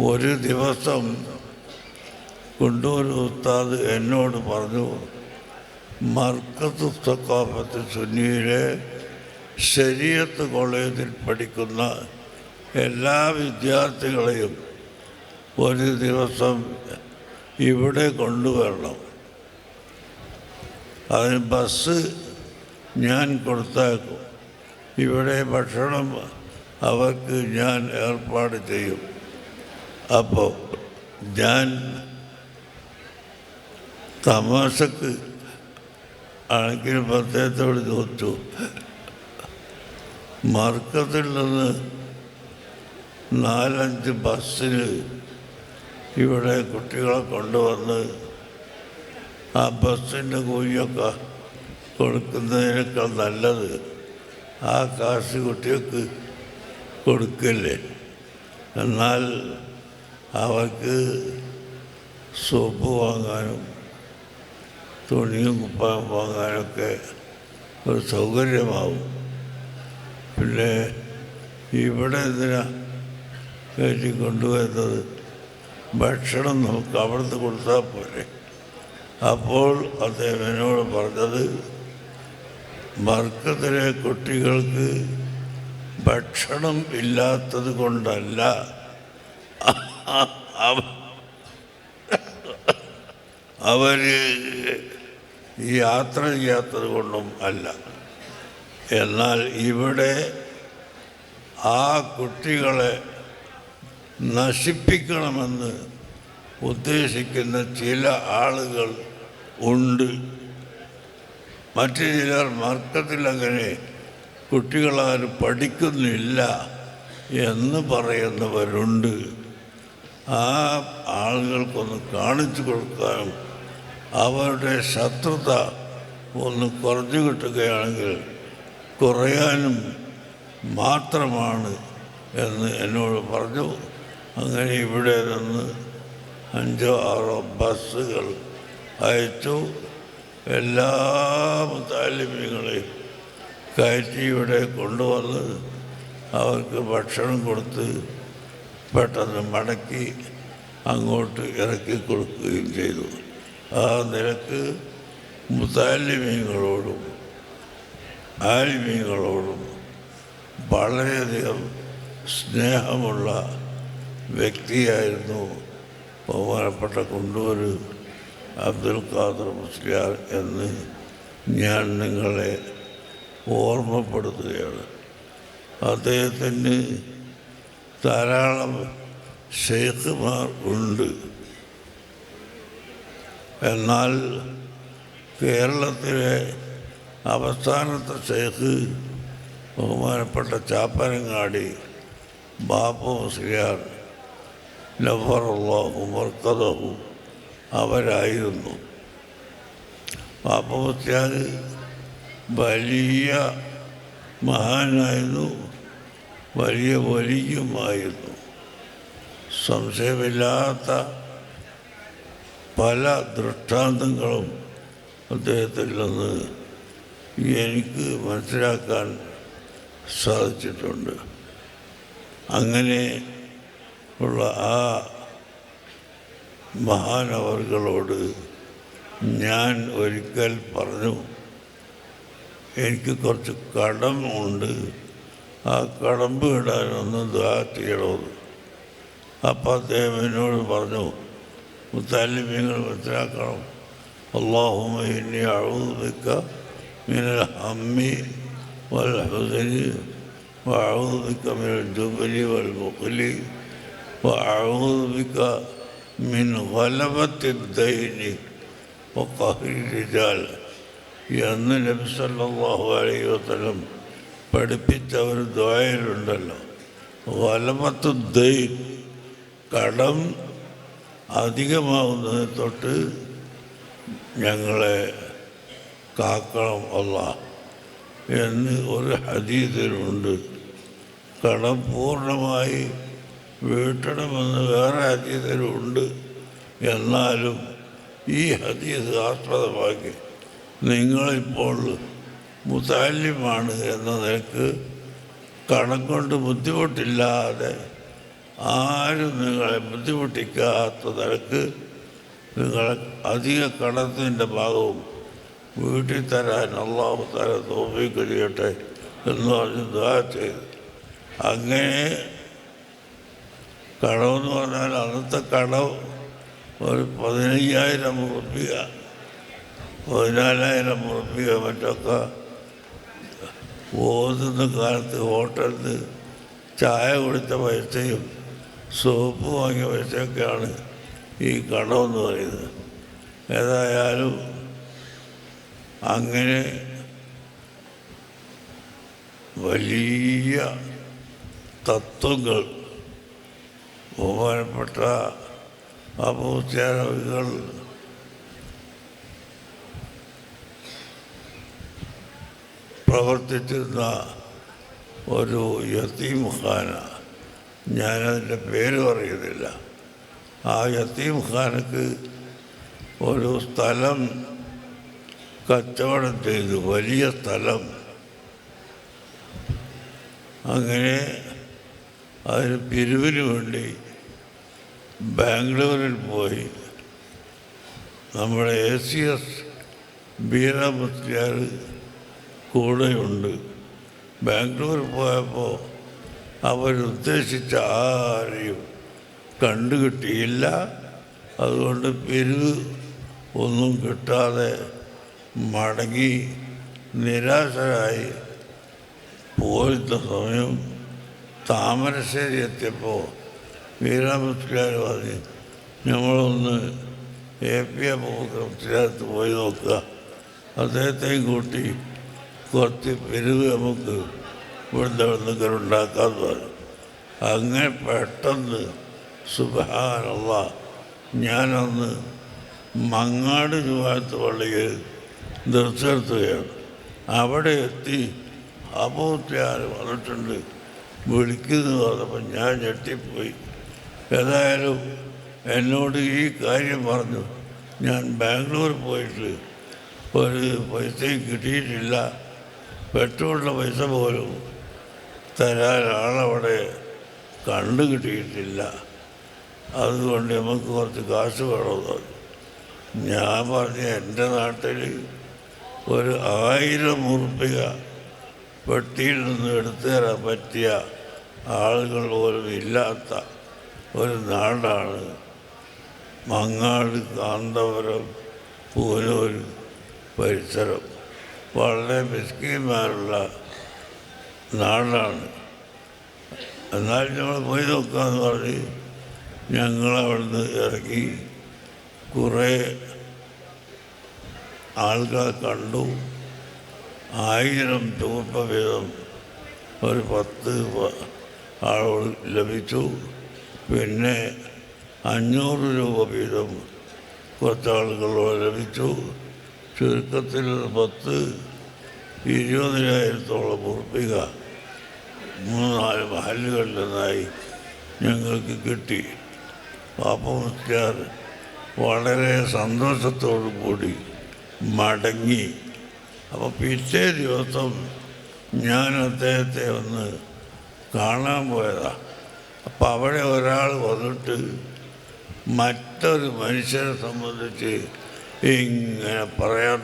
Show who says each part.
Speaker 1: ഒരു ദിവസം കുണ്ടൂർ ഉസ്താദ് എന്നോട് പറഞ്ഞു മർക്കത്ത് സക്കാഫത്ത് സുന്നിയിലെ ശരീരത്ത് കോളേജിൽ പഠിക്കുന്ന എല്ലാ വിദ്യാർത്ഥികളെയും ഒരു ദിവസം ഇവിടെ കൊണ്ടുവരണം. അതിന് ബസ് ഞാൻ കൊടുത്തേക്കും. ഇവിടെ ഭക്ഷണം അവർക്ക് ഞാൻ ഏർപ്പാട് ചെയ്യും. അപ്പോൾ ഞാൻ തമാശക്ക് ആണെങ്കിലും അദ്ദേഹത്തോട് ചോദിച്ചു മാർക്കത്തിൽ നിന്ന് നാലഞ്ച് ബസ്സിൽ ഇവിടെ കുട്ടികളെ കൊണ്ടുവന്ന് ആ ബസ്സിന്റെ കൂലിയൊക്കെ കൊടുക്കുന്നതിനേക്കാൾ നല്ലത് ആ കാശ് കുട്ടികൾക്ക് കൊടുക്കല്ലേ? എന്നാൽ അവർക്ക് സോപ്പ് വാങ്ങാനും തുണിയും കുപ്പായം വാങ്ങാനൊക്കെ ഒരു സൗകര്യമാവും. പിന്നെ ഇവിടെ എന്തിനാ കയറ്റി കൊണ്ടുവരുന്നത്? ഭക്ഷണം നമുക്ക് അവിടുന്ന് കൊടുത്താൽ പോരെ. അപ്പോൾ അദ്ദേഹം എന്നോട് പറഞ്ഞത് മർക്കത്തിലെ കുട്ടികൾക്ക് ഭക്ഷണം ഇല്ലാത്തത് കൊണ്ടല്ല അവ- ഈ യാത്ര ചെയ്യാത്തത് കൊണ്ടും അല്ല. എന്നാൽ ഇവിടെ ആ കുട്ടികളെ നശിപ്പിക്കണമെന്ന് ഉദ്ദേശിക്കുന്ന ചില ആളുകൾ ഉണ്ട്. മറ്റു ചിലർ അങ്ങനെ കുട്ടികളാരും പഠിക്കുന്നില്ല എന്ന് പറയുന്നവരുണ്ട്. ആ ആളുകൾക്കൊന്ന് കാണിച്ചു കൊടുക്കാനും അവരുടെ ശത്രുത ഒന്ന് കുറഞ്ഞു കിട്ടുകയാണെങ്കിൽ കുറയാനും മാത്രമാണ് എന്ന് എന്നോട് പറഞ്ഞു. അങ്ങനെ ഇവിടെ നിന്ന് അഞ്ചോ ആറോ ബസ്സുകൾ അയച്ചു. എല്ലാ മുത്താലിമ്യങ്ങളെയും കയറ്റി ഇവിടെ കൊണ്ടുവന്ന് അവർക്ക് ഭക്ഷണം കൊടുത്ത് പെട്ടെന്ന് മടക്കി അങ്ങോട്ട് ഇറക്കി കൊടുക്കുകയും ചെയ്തു. ആ നിരക്ക് മുത്താലിമീങ്ങളോടും ആലിമീങ്ങളോടും വളരെയധികം സ്നേഹമുള്ള വ്യക്തിയായിരുന്നു ബഹുമാനപ്പെട്ട കൊണ്ടുവരു അബ്ദുൽ ഖാദർ മുസ്ലിയാർ എന്ന് ഞാൻ നിങ്ങളെ ഓർമ്മപ്പെടുത്തുകയാണ്. അദ്ദേഹത്തിന് ധാരാളം ഷെയ്ഖുമാർ ഉണ്ട്. എന്നാൽ കേരളത്തിലെ അവസാനത്തെ ഷെയ്ഖ് ബഹുമാനപ്പെട്ട ചാപ്പനങ്ങാടി ബാപ്പു മുസ്ലിയാർ നഫറുള്ളാഹു വർക്കതവും അവരായിരുന്നു. ബാപ്പു മുസ്ലിയാർ വലിയ മഹാനായിരുന്നു. വലിയ വലിയുമായിരുന്നു. സംശയമില്ലാത്ത പല ദൃഷ്ടാന്തങ്ങളും അദ്ദേഹത്തിൽ നിന്ന് എനിക്ക് മനസ്സിലാക്കാൻ സാധിച്ചിട്ടുണ്ട്. അങ്ങനെ ഉള്ള ആ മഹാനവറുകളോട് ഞാൻ ഒരിക്കൽ പറഞ്ഞു എനിക്ക് കുറച്ച് കടമുണ്ട് ആ കടമ്പ് ഇടാനൊന്ന് ദ്വാ ചെയ്യണമെന്ന് അപ്പം അദ്ദേഹം എന്നോട് പറഞ്ഞു മുത്താലിമ്യങ്ങൾ മനസ്സിലാക്കണം اللهم إني أعوذ بك من الهم والحزن وأعوذ بك من الجبن والبخل وأعوذ بك من غلبة الدين وقهر الرجال എന്ന് നബി സല്ലല്ലാഹു അലൈഹി വസല്ലം പഠിപ്പിച്ച ഒരു ദ്വായലുണ്ടല്ലോ വലമത്ത് ദൈ കടം അധികമാകുന്നതിന് തൊട്ട് ഞങ്ങളെ കാക്കണം അല്ല എന്ന് ഒരു ഹദീസിലുണ്ട്. കടം പൂർണമായി വീട്ടണമെന്ന് വേറെ ഹദീസിലുണ്ട്. എന്നാലും ഈ ഹദീസ് ആസ്പദമാക്കി നിങ്ങളിപ്പോൾ മുതാല്യമാണ് എന്ന നിലയ്ക്ക് കടം കൊണ്ട് ബുദ്ധിമുട്ടില്ലാതെ ആരും നിങ്ങളെ ബുദ്ധിമുട്ടിക്കാത്ത നിലയ്ക്ക് നിങ്ങളെ അധിക കടത്തിന്റെ ഭാഗവും വീട്ടിൽ തരാൻ അള്ളാഹു തല തോപ്പി കഴിയട്ടെ എന്ന് പറഞ്ഞ് ദാ ചെയ്തു. അങ്ങനെ കടമെന്ന് പറഞ്ഞാൽ അന്നത്തെ കടം ഒരു പതിനയ്യായിരം ഉറുപ്പിക പതിനാലായിരം ഉറുപ്പിക മറ്റൊക്കെ ഓതുന്ന കാലത്ത് ഹോട്ടലിൽ നിന്ന് ചായ കൊടുത്ത പൈസയും സോപ്പ് വാങ്ങിയ പൈസയൊക്കെയാണ് ഈ കടമെന്ന് പറയുന്നത്. ഏതായാലും അങ്ങനെ വലിയ തത്വങ്ങൾ ബഹുമാനപ്പെട്ട അപൂച്ചാരവികൾ പ്രവർത്തിച്ചിരുന്ന ഒരു യത്തീംഖാന ഞാനതിന്റെ പേര് പറയുന്നില്ല ആ യത്തീംഖാനക്ക് ഒരു സ്ഥലം കച്ചവടം ചെയ്തു വലിയ സ്ഥലം. അങ്ങനെ അതിന് പിരിവിന് വേണ്ടി ബാംഗ്ലൂരിൽ പോയി. നമ്മുടെ എ സി എസ് ബീരാമുസ്ലിയാർ കൂടെയുണ്ട്. ബാംഗ്ലൂർ പോയപ്പോൾ അവരുദ്ദേശിച്ച ആരെയും കണ്ടുകിട്ടിയില്ല. അതുകൊണ്ട് പിരിവ് ഒന്നും കിട്ടാതെ മടങ്ങി നിരാശരായി പോയിരുന്ന സമയം താമരശ്ശേരി എത്തിയപ്പോൾ വീരാമുസ്ലിയാർ പറഞ്ഞു നമ്മളൊന്ന് എ പി അബൂബക്കർ പോയി നോക്കുക. അദ്ദേഹത്തെയും കൂട്ടി കുറച്ച് പെരുവ് നമുക്ക് ഇവിടുന്ന് ഇവിടുന്ന് ഉണ്ടാക്കാൻ പറഞ്ഞു. അങ്ങനെ പെട്ടെന്ന് സുബാനുള്ള ഞാനന്ന് മങ്ങാട് രൂപത്ത് പള്ളിയിൽ നിർത്തിയെടുത്തുകയാണ്. അവിടെ എത്തി അബൂത്യാർ വന്നിട്ടുണ്ട്. വിളിക്കുന്നു പറഞ്ഞപ്പോൾ ഞാൻ ഞെട്ടിപ്പോയി. ഏതായാലും എന്നോട് ഈ കാര്യം പറഞ്ഞു. ഞാൻ ബാംഗ്ലൂർ പോയിട്ട് ഒരു പൈസയും കിട്ടിയിട്ടില്ല. പെട്രോളിന്റെ പൈസ പോലും തരാൻ ആളവിടെ കണ്ടു കിട്ടിയിട്ടില്ല. അതുകൊണ്ട് നമുക്ക് കുറച്ച് കാശ് വേണമെന്ന് ഞാൻ പറഞ്ഞ എന്റെ നാട്ടിൽ ഒരു ആയിരം ഉറുപ്പിക പെട്ടിയിൽ നിന്ന് എടുത്തു തരാൻ പറ്റിയ ആളുകൾ പോലും ഇല്ലാത്ത ഒരു നാടാണ് മങ്ങാട് കാന്തപുരം പൂനൂർ പരിസരം. വളരെ മിസ്കീന്മാരുള്ള നാടാണ്. എന്നാൽ നമ്മൾ പോയി നോക്കാമെന്ന് പറഞ്ഞ് ഞങ്ങൾ അവിടുന്ന് ഇറങ്ങി കുറേ ആളുകളെ കണ്ടു. ആയിരം രൂപ വീതം ഒരു പത്ത് ആളോട് ലഭിച്ചു. പിന്നെ അഞ്ഞൂറ് രൂപ വീതം കുറച്ച് ആളുകളോട് ലഭിച്ചു. ചുരുക്കത്തിൽ പത്ത് ഇരുപതിനായിരത്തോളം ഉറപ്പിക മൂന്ന് നാല് മഹലുകളിൽ നിന്നായി ഞങ്ങൾക്ക് കിട്ടി. പാപ്പ മുസ്റ്റാർ വളരെ സന്തോഷത്തോടു കൂടി മടങ്ങി. അപ്പോൾ പിറ്റേ ദിവസം ഞാൻ അദ്ദേഹത്തെ ഒന്ന് കാണാൻ പോയതാ. അപ്പം അവിടെ ഒരാൾ വന്നിട്ട് മറ്റൊരു മനുഷ്യനെ സംബന്ധിച്ച് ഇങ്ങനെ പറയാൻ